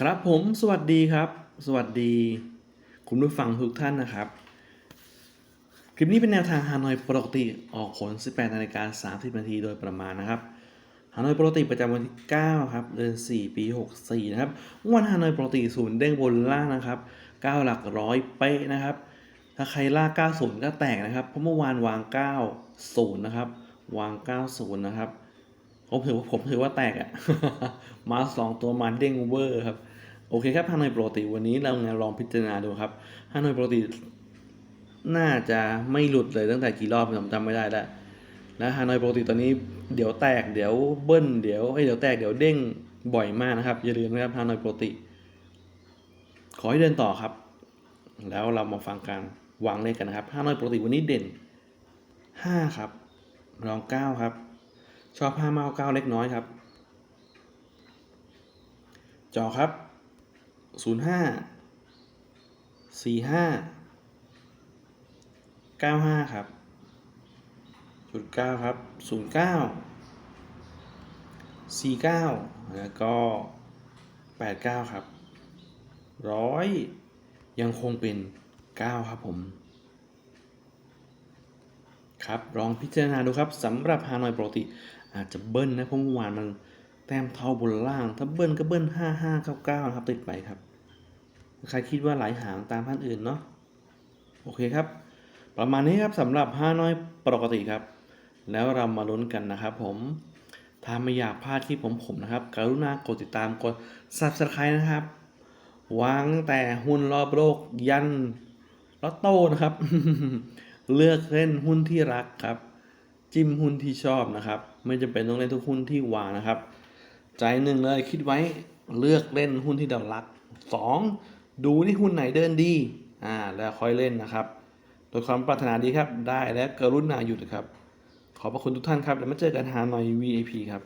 ครับผมสวัสดีครับ สวัสดี คุณผู้ฟังทุกท่านนะครับ คลิปนี้เป็นแนวทางฮานอยปกติออกผล 18นาฬิกา30 นาทีโดยประมาณนะครับฮานอยปกติประจำวันที่ 9 ครับ เดือน 4 ปี 64 นะครับ วันฮานอยปกติศูนย์เด้งบนล่างนะครับ 9 หลักร้อยเป๊ะนะครับ ถ้าใครล่า 90 ก็แตกนะครับ เพราะเมื่อวานวาง 90 นะครับ วาง 90 นะครับ ผมถือว่าผมถือว่าแตกอะมาสองตัวมาเด้งเวอร์ครับ โอเคครับฮานอยโปกติวันนี้เราไงลองพิจารณาดูครับฮานอยโปกติน่าจะไม่หลุดเลยตั้งแต่กี่รอบผมจำไม่ได้แล้วนะฮานอยโปกติตอนนี้เดี๋ยวแตกเดี๋ยวเบิ้ลเดี๋ยวเอ้ยเดี๋ยวแตกเดี๋ยวเด้งบ่อยมากนะครับ อย่าลืมนะครับฮานอยโปกติขอให้เดินต่อครับ แล้วเรามาฟังการวางเลขกันนะครับฮานอยโปกติวันนี้เด่น 5 ครับ รอง 9 ครับ ชอบ5มากกว่า9เล็กน้อยครับ จอครับ05 45 95ครับจุด9ครับ09 49แล้วก็89ครับร้อยยังคงเป็น9ครับผม ครับลองพิจารณาดูครับสำหรับฮานอยปกติอาจจะเบิ้ลนะเพราะเมื่อวานมันแต้มเท่าบนล่าง ถ้าเบิ้ลก็เบิ้ลห้าห้าเก้าเก้านะครับติดไปครับ ใครคิดว่าหลายหางตามท่านอื่นเนาะโอเคครับ ประมาณนี้ครับสำหรับห้าน้อยปกติครับ แล้วเรามาลุ้นกันนะครับผมถ้าไม่อยากพลาดคลิปผมผมนะครับกรุณากดติดตามกด subscribe นะครับวางตั้งแต่หุ้นรอบโลกยันลอตโต้นะครับ เลือกเล่นหุ้นที่รักครับ จิ้มหุ้นที่ชอบนะครับ ไม่จำเป็นต้องเล่นทุกหุ้นที่วางนะครับ ใจหนึ่งเลยคิดไว้เลือกเล่นหุ้นที่เรารักสองดูที่หุ้นไหนเดินดีอ่าแล้วค่อยเล่นนะครับโดยความปรารถนาดีครับได้และกรุณาหยุดครับ ขอบพระคุณทุกท่านครับ แล้วมาเจอกันหาหน่อย VIP ครับ